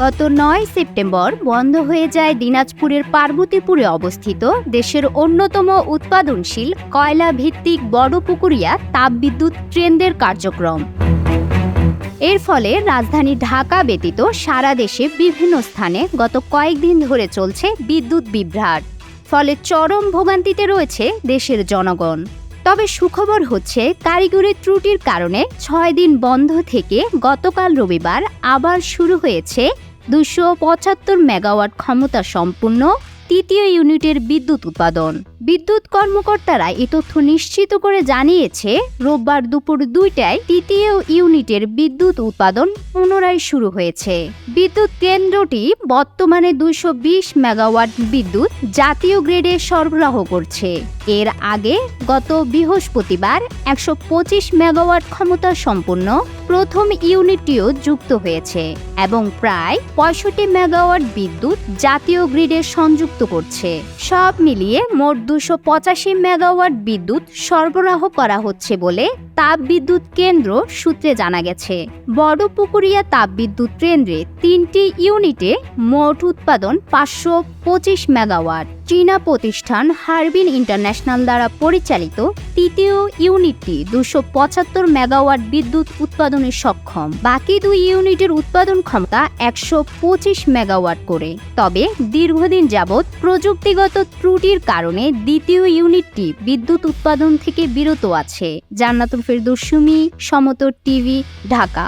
গত নয় সেপ্টেম্বর বন্ধ হয়ে যায় দিনাজপুরের পার্বতীপুরে অবস্থিত দেশের অন্যতম উৎপাদনশীল কয়লা ভিত্তিক বড়পুকুরিয়া তাপবিদ্যুৎ কেন্দ্রের কার্যক্রম। এর ফলে রাজধানী ঢাকা ব্যতীত সারা দেশে বিভিন্ন স্থানে গত কয়েকদিন ধরে চলছে বিদ্যুৎ বিভ্রাট, ফলে চরম ভোগান্তিতে রয়েছে দেশের জনগণ। তবে সুখবর হচ্ছে, কারিগরি ত্রুটির কারণে ছয় দিন বন্ধ থেকে গতকাল রবিবার আবার শুরু হয়েছে দুশো পঁচাত্তর মেগাওয়াট ক্ষমতা সম্পূর্ণ তৃতীয় ইউনিটের বিদ্যুৎ উৎপাদন। বিদ্যুৎ কর্মকর্তারা এ তথ্য নিশ্চিত করে জানিয়েছে, রোববার দুপুর দুইটায় তৃতীয় ইউনিটের বিদ্যুৎ উৎপাদন পুনরায় শুরু হয়েছে। বিদ্যুৎ কেন্দ্রটি বর্তমানে দুইশো বিশ মেগাওয়াট বিদ্যুৎ জাতীয় গ্রেডে সরবরাহ করছে। এর আগে গত বৃহস্পতিবার একশো পঁচিশ মেগাওয়াট ক্ষমতা সম্পন্ন প্রথম ইউনিটটিও যুক্ত হয়েছে এবং প্রায় পঁয়ষট্টি মেগাওয়াট বিদ্যুৎ জাতীয় গ্রিডে সংযুক্ত করছে। সব মিলিয়ে মোট দুশো পঁচাশি মেগাওয়াট বিদ্যুৎ সরবরাহ করা হচ্ছে বলে তাপবিদ্যুৎ কেন্দ্র সূত্রে জানা গেছে। বড় বড়পুকুরিয়া তাপবিদ্যুৎ কেন্দ্রে তিনটি ইউনিটে মোট উৎপাদন পাঁচশো পঁচিশ মেগাওয়াট। চীনা প্রতিষ্ঠান হারবিন ইন্টারন্যাশনাল দ্বারা পরিচালিত তৃতীয় ইউনিটটি দুশো পঁচাত্তর মেগাওয়াট বিদ্যুৎ উৎপাদনে সক্ষম। বাকি দুই ইউনিটের উৎপাদন ক্ষমতা একশো পঁচিশ মেগাওয়াট করে। তবে দীর্ঘদিন যাবৎ প্রযুক্তিগত ত্রুটির কারণে দ্বিতীয় ইউনিটটি বিদ্যুৎ উৎপাদন থেকে বিরত আছে। জান্নাতুল ফেরদৌস, সুমি সমতর টিভি, ঢাকা।